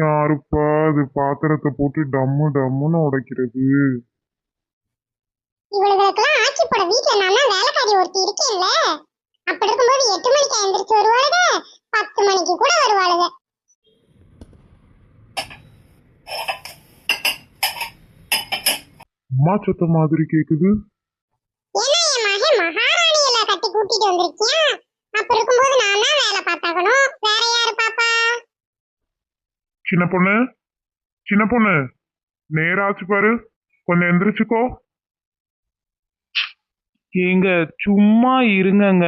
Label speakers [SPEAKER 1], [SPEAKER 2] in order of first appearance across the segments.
[SPEAKER 1] யாருப்பா அது பாத்திரத்தை போட்டு டம்மு டம்முன்னு உடைக்கிறது.
[SPEAKER 2] இவளுகளுக்கெல்லாம் ஆக்கி போட வீட்டுல நான் வேலைக்காரி ஒருத்தி இருக்கேன்ல. அப்படி இருக்கும்போது எட்டு மணிக்கு எந்திரிச்சு வருவாளுக பத்து மணிக்கு கூட வருவாளுக.
[SPEAKER 1] அம்மா சத்த மாதிரி கேக்குது.
[SPEAKER 2] ஏன்னா என் மகன் மகாராணியில கட்டி கூட்டிட்டு வந்திருக்கியா? அப்ப இருக்கும்போது நான் தான் வேலை பார்த்தாகணும்.
[SPEAKER 1] சின்ன பொண்ணு? சின்ன பொண்ணு நேராச்சு பாரு. கொஞ்சம் எந்திரிச்சுக்கோ.
[SPEAKER 3] ஏங்க சும்மா இருங்கங்க.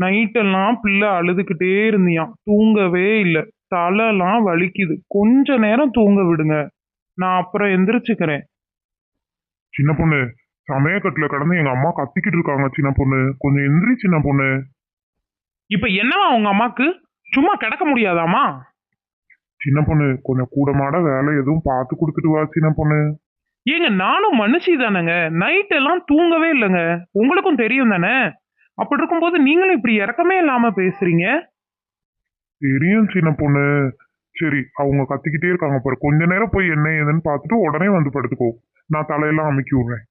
[SPEAKER 3] நைட்டெல்லாம் பிள்ளை அழுதுகிட்டே இருந்தியாம். தூங்கவே இல்லை. தலைலாம் வலிக்குது. கொஞ்ச நேரம் தூங்க விடுங்க. நான் அப்புறம் எந்திரிச்சுக்கிறேன்.
[SPEAKER 1] சின்ன பொண்ணு சமயக்கட்டுல கடந்து எங்க அம்மா கத்திக்கிட்டு இருக்காங்க சின்ன பொண்ணு. கொஞ்சம் எந்திரி சின்ன பொண்ணு.
[SPEAKER 3] இப்ப என்னவா உங்க அம்மாக்கு? சும்மா கிடக்க முடியாதாமா
[SPEAKER 1] சின்ன பொண்ணு கொஞ்சம் கூடமாட வேலை எதுவும் பார்த்து கொடுத்துட்டு வா சின்ன பொண்ணு.
[SPEAKER 3] ஏங்க நானும் மனுஷி தானேங்க. நைட் எல்லாம் தூங்கவே இல்லைங்க. உங்களுக்கும் தெரியும் தானே? அப்படி இருக்கும்போது நீங்களும் இப்படி இறக்கமே இல்லாம பேசுறீங்க?
[SPEAKER 1] தெரியும் சின்ன பொண்ணு. சரி அவங்க கத்திக்கிட்டே இருக்காங்க பாரு. கொஞ்ச நேரம் போய் என்ன ஏதுன்னு பார்த்துட்டு உடனே வந்து படுத்துக்கோ. நான் தலையெல்லாம் அமுக்கி விடுறேன்.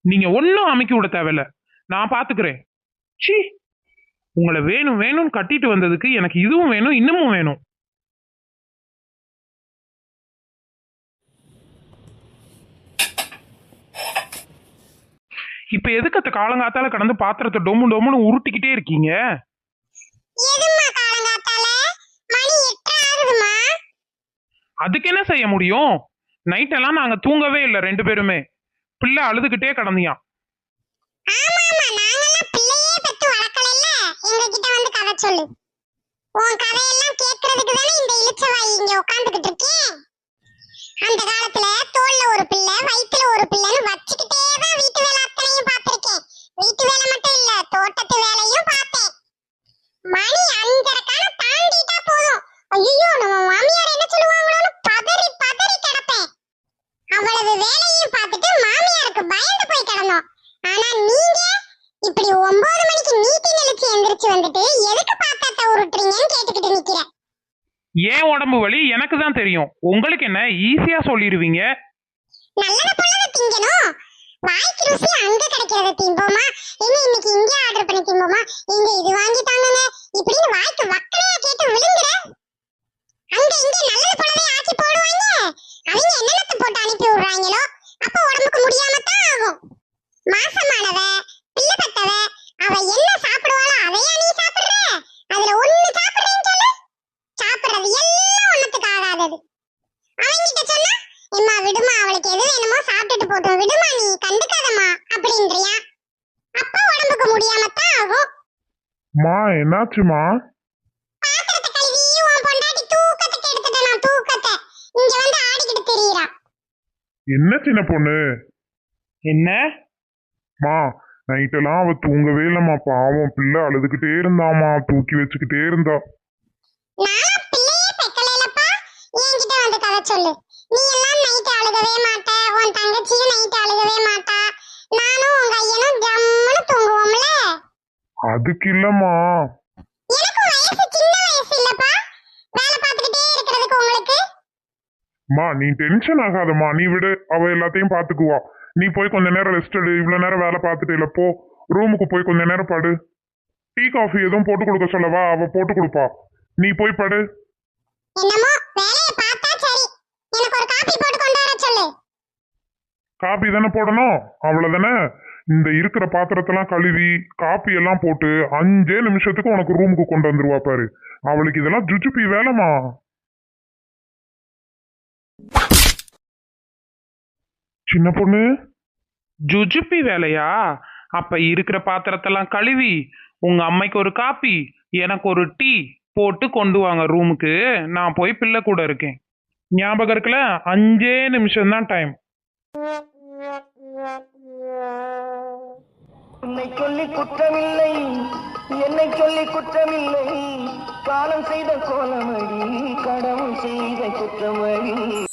[SPEAKER 3] நீங்க ஒன்னும் அமைக்க விட தேவையில்ல. நான் பாத்துக்கிறேன் சி உங்களை வேணும் வேணும்னு கட்டிட்டு வந்ததுக்கு எனக்கு இதுவும் வேணும் இன்னமும் வேணும். இப்ப எதுக்கு அத்த காலங்காத்தால கடந்து பாத்திரத்தை டொம்மு டொம்முன்னு உருட்டிக்கிட்டே இருக்கீங்க? அதுக்கு என்ன செய்ய முடியும்? நைட் எல்லாம் நாங்க தூங்கவே இல்லை ரெண்டு பேருமே. பிள்ளை அழுதுகிட்டே கடந்தியான்
[SPEAKER 2] உன் கதையெல்லாம் கேட்கறதுக்கு தானே இந்த இளிச்சவாய் இங்க உட்காந்துக்கிட்டு இருக்கேன் அந்த காலத்துல தோல்ல ஒரு பிள்ளை வயித்துல ஒரு பிள்ளைன்னு வச்சுக்கிட்டே தான் தோட்டத்து வேலையும் பார்த்தேன். மணி அஞ்சரைக்கான தாண்டிட்டா போதும். ஐயோ நம்ம மாமியார் என்ன சொல்லுவாங்களோன்னு பதறி பதறி கிடப்பேன். அவ்வளவு வேலையும் பார்த்துட்டு மாமியாருக்கு பயந்து போய் கிடந்தோம். ஆனா நீங்க இப்படி ஒன்பது மணிக்கு நீட்டி நெளிச்சு எந்திரிச்சு வந்துட்டு எதுக்கு பாத்தாத்த உருட்டுறீங்கன்னு கேட்டுக்கிட்டு நிக்கிற
[SPEAKER 3] ஏன் உடம்பு வலி? எனக்கு தான் தெரியும். உங்களுக்கு என்ன ஈஸியா சொல்லிடுவீங்க?
[SPEAKER 2] நல்லத பொல்லத திங்கணும். வாய்க்கு ருசி அங்க கிடைக்கிறத திம்போமா? என்ன இன்னைக்கு இங்க ஆர்டர் பண்ணி திம்போமா? இங்க இது வாங்கி தாங்கன்னு இப்படின்னு வாய்க்கு வக்கனையா கேட்டு விழுங்குற அங்க இங்க நல்லது போலவே ஆக்கி போடுவாங்க. அவங்க என்னென்னத்தை போட்டு அனுப்பி விடுறாங்களோ அப்ப உடம்புக்கு முடியாம தான் ஆகும். மாசமானவ பிள்ளை பெத்தவ அவ என்ன சாப்பிடுவாளோ அதையா நீ சாப்பிடுற? அதுல ஒண்ணு சாப்பிடுறேன்னு சொல்லு. சாப்பிடுறது எல்லாம் ஒண்ணுத்துக்கு ஆகாதது. சொன்னா எம்மா விடுமா அவளுக்கு எது வேணுமோ சாப்பிட்டுட்டு போட்டும் விடுமா நீ கண்டுக்காதம்மா அப்படின்றியா? அப்ப உடம்புக்கு முடியாம தான் ஆகும்.
[SPEAKER 1] மா என்னாச்சுமா?
[SPEAKER 2] பாத்திரத்தை கழுவி உன் பொண்டாட்டி தூக்கத்துக்கு எடுத்துட்ட நான் தூக்கத்தை. இங்க வந்து ஆடிக்கிட்டு திரியிறா.
[SPEAKER 1] என்ன சின்ன பொண்ணு?
[SPEAKER 3] என்ன?
[SPEAKER 1] மா நைட்டெல்லாம் அவ தூங்கவே இல்லம்மா. பாவம் பிள்ளை அழுதுகிட்டே இருந்தாமா தூக்கி வச்சுக்கிட்டே இருந்தா.
[SPEAKER 2] நானும் பிள்ளையே பெக்கலைலப்பா என்கிட்ட வந்து கதை சொல்லு. நீ எல்லாம் நைட் அழுகவே மாட்ட உன் தங்கச்சியும் நைட் அழுகவே மாட்டா. நானும் உங்க ஐயனும் ஜம்முன்னு தூங்குவோம்ல.
[SPEAKER 1] அதுக்கு இல்லம்மா.
[SPEAKER 2] எனக்கு வயசு சின்ன வயசு இல்லப்பா. வேலை பார்த்துக்கிட்டே இருக்கிறதுக்கு உங்களுக்கு?
[SPEAKER 1] மா நீ டென்ஷன் ஆகாதம்மா. நீ விடு அவ எல்லாத்தையும் பாத்துக்குவா நீ போய் கொஞ்ச நேரம் ரெஸ்ட் எடு. இவ்வளவு நேரம் வேலை பார்த்துட்டு இல்ல போ. ரூமுக்கு போய் கொஞ்ச நேரம் படு. டீ காஃபி எதுவும் போட்டு கொடுக்க சொல்லவா? அவ போட்டு கொடுப்பா. நீ போய் படு.
[SPEAKER 2] என்னமோ வேலையை பார்த்தா சரி எனக்கு ஒரு காபி போட்டு கொண்டு வர சொல்லு
[SPEAKER 1] காப்பி தானே போடணும்? அவ்வளவுதானே? இந்த இருக்கிற பாத்திரத்தெல்லாம் கழுவி காப்பி எல்லாம் போட்டு அஞ்சே நிமிஷத்துக்கு உனக்கு ரூமுக்கு கொண்டு வந்துருவா பாரு. அவளுக்கு இதெல்லாம் ஜுஜுப்பி வேலைமா சின்ன பொண்ணு?
[SPEAKER 3] ஜுஜுப்பி வேலையா? அப்ப இருக்கிற பாத்திரத்தெல்லாம் கழுவி உங்க அம்மைக்கு ஒரு காப்பி எனக்கு ஒரு டீ போட்டு கொண்டு வாங்க ரூமுக்கு நான் போய் பிள்ளை கூட இருக்கேன். ஞாபகம் இருக்குல்ல? அஞ்சே நிமிஷம் தான் டைம்
[SPEAKER 4] உன்னை சொல்லி குற்றமில்லை என்னை சொல்லி குற்றமில்லை. காலம் செய்த கோலமடி கடவுள் செய்த குற்றமடி.